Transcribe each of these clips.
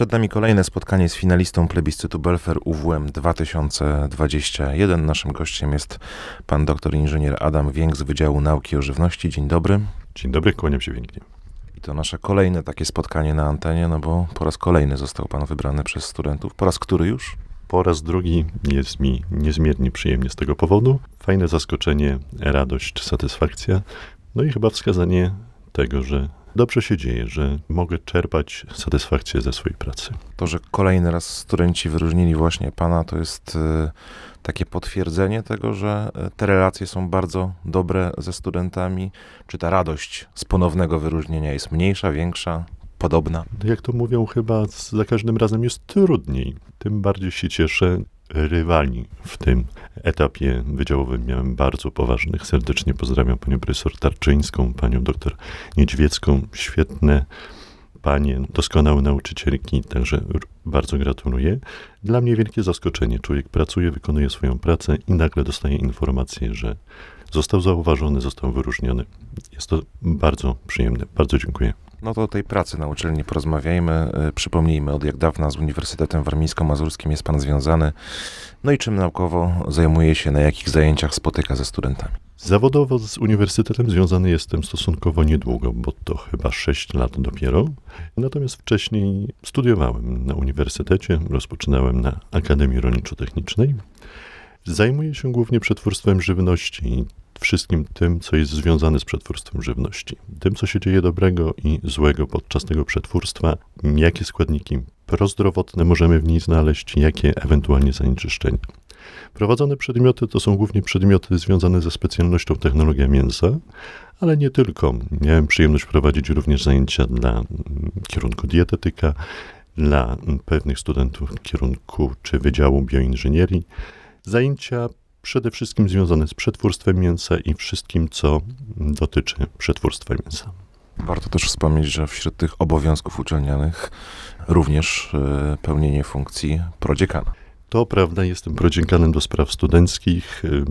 Przed nami kolejne spotkanie z finalistą plebiscytu Belfer UWM 2021. Naszym gościem jest pan doktor inżynier Adam Więk z Wydziału Nauki o Żywności. Dzień dobry. Dzień dobry, kłaniam się pięknie. I to nasze kolejne takie spotkanie na antenie, no bo po raz kolejny został pan wybrany przez studentów. Po raz który już? Po raz drugi jest mi niezmiernie przyjemnie z tego powodu. Fajne zaskoczenie, radość, satysfakcja. No i chyba wskazanie tego, że dobrze się dzieje, że mogę czerpać satysfakcję ze swojej pracy. To, że kolejny raz studenci wyróżnili właśnie pana, to jest y, takie potwierdzenie tego, że y, te relacje są bardzo dobre ze studentami. Czy ta radość z ponownego wyróżnienia jest mniejsza, większa, podobna? Jak to mówią, chyba za każdym razem jest trudniej. Tym bardziej się cieszę. Rywali w tym etapie wydziałowym miałem bardzo poważnych. Serdecznie pozdrawiam panią profesor Tarczyńską, panią doktor Niedźwiecką. Świetne panie, doskonałe nauczycielki, także bardzo gratuluję. Dla mnie wielkie zaskoczenie. Człowiek pracuje, wykonuje swoją pracę i nagle dostaje informację, że został zauważony, został wyróżniony. Jest to bardzo przyjemne. Bardzo dziękuję. No to o tej pracy na uczelni porozmawiajmy. Y, Przypomnijmy, od jak dawna z Uniwersytetem Warmińsko-Mazurskim jest pan związany. No i czym naukowo zajmuje się, na jakich zajęciach spotyka ze studentami? Zawodowo z uniwersytetem związany jestem stosunkowo niedługo, bo to chyba 6 lat dopiero. Natomiast wcześniej studiowałem na uniwersytecie, rozpoczynałem na Akademii Rolniczo-Technicznej. Zajmuję się głównie przetwórstwem żywności wszystkim tym, co jest związane z przetwórstwem żywności. Tym, co się dzieje dobrego i złego podczas tego przetwórstwa, jakie składniki prozdrowotne możemy w niej znaleźć, jakie ewentualnie zanieczyszczenia. Prowadzone przedmioty to są głównie przedmioty związane ze specjalnością technologia mięsa, ale nie tylko. Miałem przyjemność prowadzić również zajęcia dla mm, kierunku dietetyka, dla pewnych studentów kierunku czy Wydziału Bioinżynierii. Zajęcia przede wszystkim związane z przetwórstwem mięsa i wszystkim, co dotyczy przetwórstwa mięsa. Warto też wspomnieć, że wśród tych obowiązków uczelnianych również y, pełnienie funkcji prodziekana. To prawda, jestem prodziekanem do spraw studenckich. Y,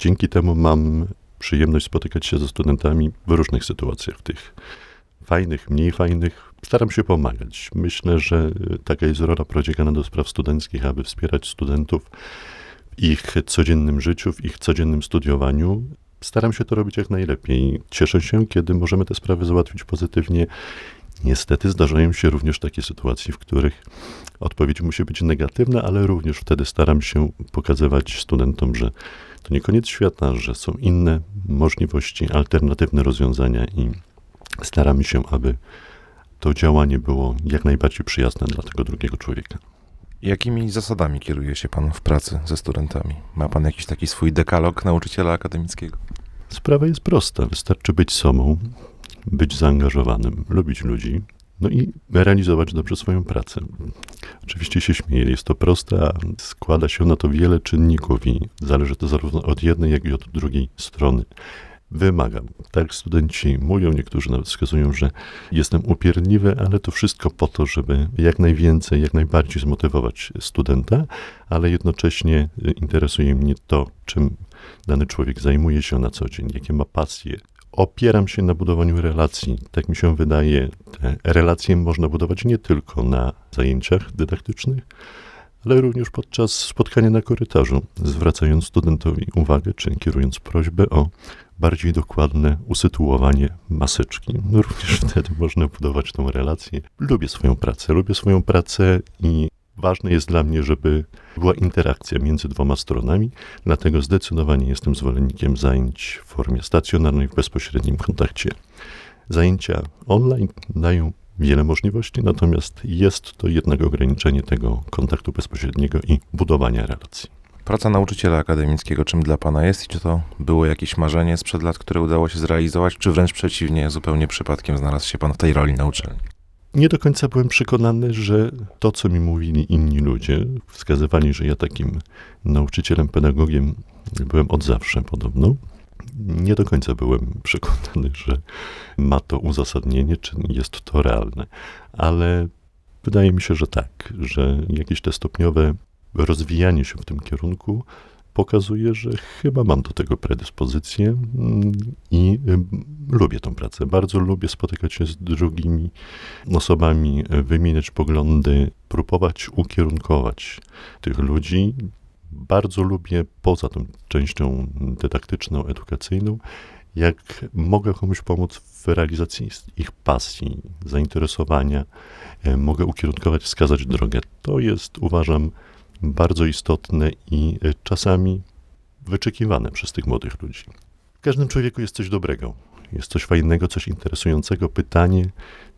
Dzięki temu mam przyjemność spotykać się ze studentami w różnych sytuacjach, tych fajnych, mniej fajnych. Staram się pomagać. Myślę, że y, taka jest rola prodziekana do spraw studenckich, aby wspierać studentów ich codziennym życiu, w ich codziennym studiowaniu. Staram się to robić jak najlepiej. Cieszę się, kiedy możemy te sprawy załatwić pozytywnie. Niestety zdarzają się również takie sytuacje, w których odpowiedź musi być negatywna, ale również wtedy staram się pokazywać studentom, że to nie koniec świata, że są inne możliwości, alternatywne rozwiązania i staramy się, aby to działanie było jak najbardziej przyjazne dla tego drugiego człowieka. Jakimi zasadami kieruje się pan w pracy ze studentami? Ma pan jakiś taki swój dekalog nauczyciela akademickiego? Sprawa jest prosta. Wystarczy być sobą, być zaangażowanym, lubić ludzi, no i realizować dobrze swoją pracę. Oczywiście się śmieję, jest to proste, a składa się na to wiele czynników i zależy to zarówno od jednej, jak i od drugiej strony. Wymagam. Tak studenci mówią, niektórzy nawet wskazują, że jestem upierdliwy, ale to wszystko po to, żeby jak najwięcej, jak najbardziej zmotywować studenta, ale jednocześnie interesuje mnie to, czym dany człowiek zajmuje się na co dzień, jakie ma pasje. Opieram się na budowaniu relacji. Tak mi się wydaje, te relacje można budować nie tylko na zajęciach dydaktycznych, ale również podczas spotkania na korytarzu, zwracając studentowi uwagę, czy kierując prośbę o bardziej dokładne usytuowanie maseczki. Również wtedy można budować tą relację. Lubię swoją pracę, lubię swoją pracę i ważne jest dla mnie, żeby była interakcja między dwoma stronami, dlatego zdecydowanie jestem zwolennikiem zajęć w formie stacjonarnej, w bezpośrednim kontakcie. Zajęcia online dają wiele możliwości, natomiast jest to jednak ograniczenie tego kontaktu bezpośredniego i budowania relacji. Praca nauczyciela akademickiego czym dla pana jest i czy to było jakieś marzenie sprzed lat, które udało się zrealizować, czy wręcz przeciwnie, zupełnie przypadkiem znalazł się pan w tej roli na uczelni? Nie do końca byłem przekonany, że to, co mi mówili inni ludzie, wskazywali, że ja takim nauczycielem, pedagogiem byłem od zawsze podobno. Nie do końca byłem przekonany, że ma to uzasadnienie, czy jest to realne, ale wydaje mi się, że tak, że jakieś te stopniowe rozwijanie się w tym kierunku pokazuje, że chyba mam do tego predyspozycję mm, i lubię tą pracę. Bardzo lubię spotykać się z drugimi osobami, y, wymieniać poglądy, próbować ukierunkować tych ludzi. Bardzo lubię poza tą częścią dydaktyczną, edukacyjną, jak mogę komuś pomóc w realizacji ich pasji, zainteresowania, e, mogę ukierunkować, wskazać drogę. To jest, uważam, bardzo istotne i e, czasami wyczekiwane przez tych młodych ludzi. W każdym człowieku jest coś dobrego, jest coś fajnego, coś interesującego. Pytanie,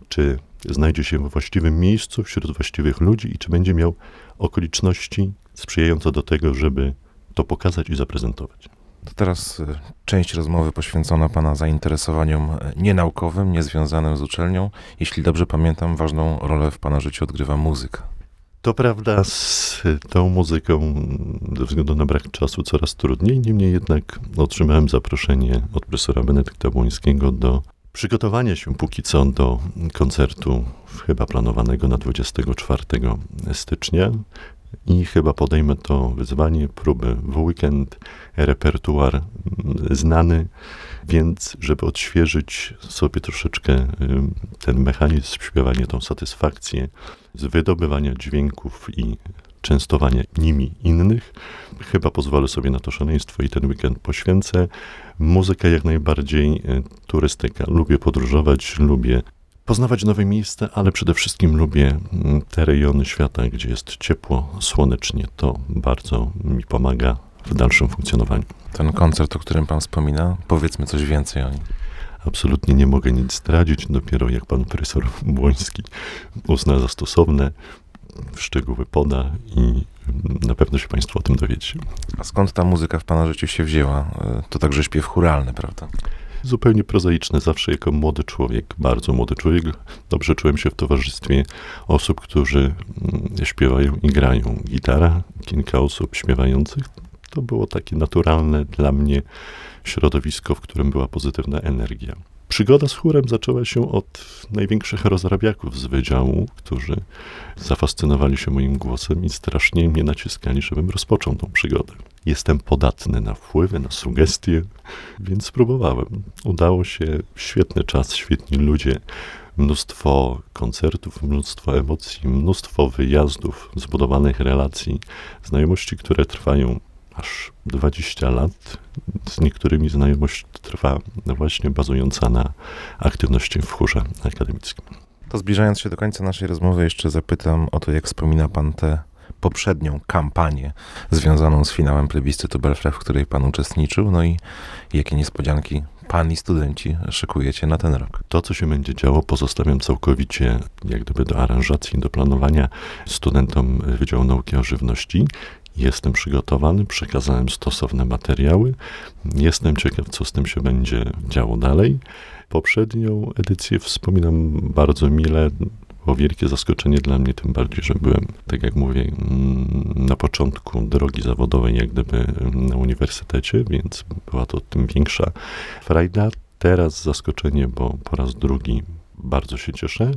czy znajdzie się we właściwym miejscu, wśród właściwych ludzi i czy będzie miał okoliczności sprzyjające do tego, żeby to pokazać i zaprezentować. To teraz y, część rozmowy poświęcona Pana zainteresowaniom y, nienaukowym, niezwiązanym z uczelnią. Jeśli dobrze pamiętam, ważną rolę w Pana życiu odgrywa muzyka. To prawda, z tą muzyką ze względu na brak czasu coraz trudniej, niemniej jednak otrzymałem zaproszenie od profesora Benedykta Błońskiego do przygotowania się póki co do koncertu chyba planowanego na 24 stycznia i chyba podejmę to wyzwanie, próby w weekend, repertuar mm, znany, więc żeby odświeżyć sobie troszeczkę ten mechanizm śpiewania, tą satysfakcję z wydobywania dźwięków i częstowania nimi innych, chyba pozwolę sobie na to szaleństwo i ten weekend poświęcę. Muzyka jak najbardziej, y, turystyka. Lubię podróżować, lubię poznawać nowe miejsca, ale przede wszystkim lubię mm, te rejony świata, gdzie jest ciepło, słonecznie. To bardzo mi pomaga w dalszym funkcjonowaniu. Ten koncert, o którym Pan wspomina, powiedzmy coś więcej o nim. Absolutnie nie mogę nic zdradzić, dopiero jak pan profesor Błoński uzna za stosowne, szczegóły poda i na pewno się państwo o tym dowiecie. A skąd ta muzyka w Pana życiu się wzięła? Y, To także śpiew churalny, prawda? Zupełnie prozaiczne. Zawsze jako młody człowiek, bardzo młody człowiek, dobrze czułem się w towarzystwie osób, którzy mm, śpiewają i grają. Gitara, kilka osób śpiewających. To było takie naturalne dla mnie środowisko, w którym była pozytywna energia. Przygoda z chórem zaczęła się od największych rozrabiaków z wydziału, którzy zafascynowali się moim głosem i strasznie mnie naciskali, żebym rozpoczął tą przygodę. Jestem podatny na wpływy, na sugestie, więc spróbowałem. Udało się, świetny czas, świetni ludzie, mnóstwo koncertów, mnóstwo emocji, mnóstwo wyjazdów, zbudowanych relacji, znajomości, które trwają aż 20 lat. Z niektórymi znajomość trwa właśnie bazująca na aktywności w chórze akademickim. To zbliżając się do końca naszej rozmowy, jeszcze zapytam o to, jak wspomina Pan tę poprzednią kampanię związaną z finałem plebiscytu Belfra, w której Pan uczestniczył, no i jakie niespodzianki Pan i studenci szykujecie na ten rok. To, co się będzie działo, pozostawiam całkowicie jak gdyby do aranżacji, do planowania studentom Wydziału Nauki o Żywności. Jestem przygotowany, przekazałem stosowne materiały. Jestem ciekaw, co z tym się będzie działo dalej. Poprzednią edycję wspominam bardzo mile. Było wielkie zaskoczenie dla mnie, tym bardziej, że byłem, tak jak mówię, mm, na początku drogi zawodowej, jak gdyby na uniwersytecie, więc była to tym większa frajda. Teraz zaskoczenie, bo po raz drugi bardzo się cieszę.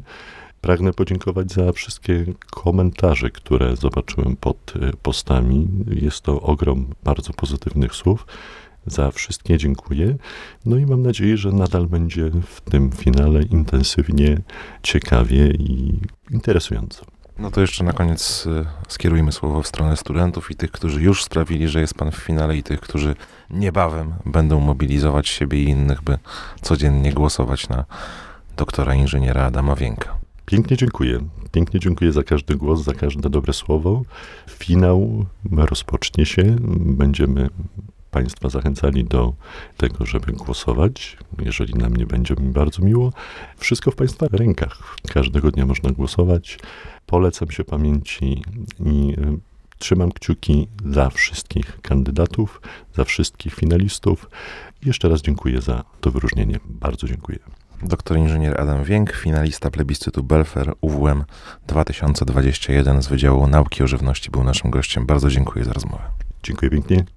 Pragnę podziękować za wszystkie komentarze, które zobaczyłem pod y, postami. Jest to ogrom bardzo pozytywnych słów. Za wszystkie dziękuję. No i mam nadzieję, że nadal będzie w tym finale intensywnie, ciekawie i interesująco. No to jeszcze na koniec y, skierujmy słowo w stronę studentów i tych, którzy już sprawili, że jest Pan w finale i tych, którzy niebawem będą mobilizować siebie i innych, by codziennie głosować na doktora inżyniera Adama Wienka. Pięknie dziękuję. Pięknie dziękuję za każdy głos, za każde dobre słowo. Finał rozpocznie się. Będziemy Państwa zachęcali do tego, żeby głosować. Jeżeli na mnie będzie mi bardzo miło. Wszystko w Państwa rękach. Każdego dnia można głosować. Polecam się pamięci i y, trzymam kciuki za wszystkich kandydatów, za wszystkich finalistów. Jeszcze raz dziękuję za to wyróżnienie. Bardzo dziękuję. Doktor inżynier Adam Wienk, finalista plebiscytu Belfer UWM 2021 z Wydziału Nauki o Żywności był naszym gościem. Bardzo dziękuję za rozmowę. Dziękuję pięknie.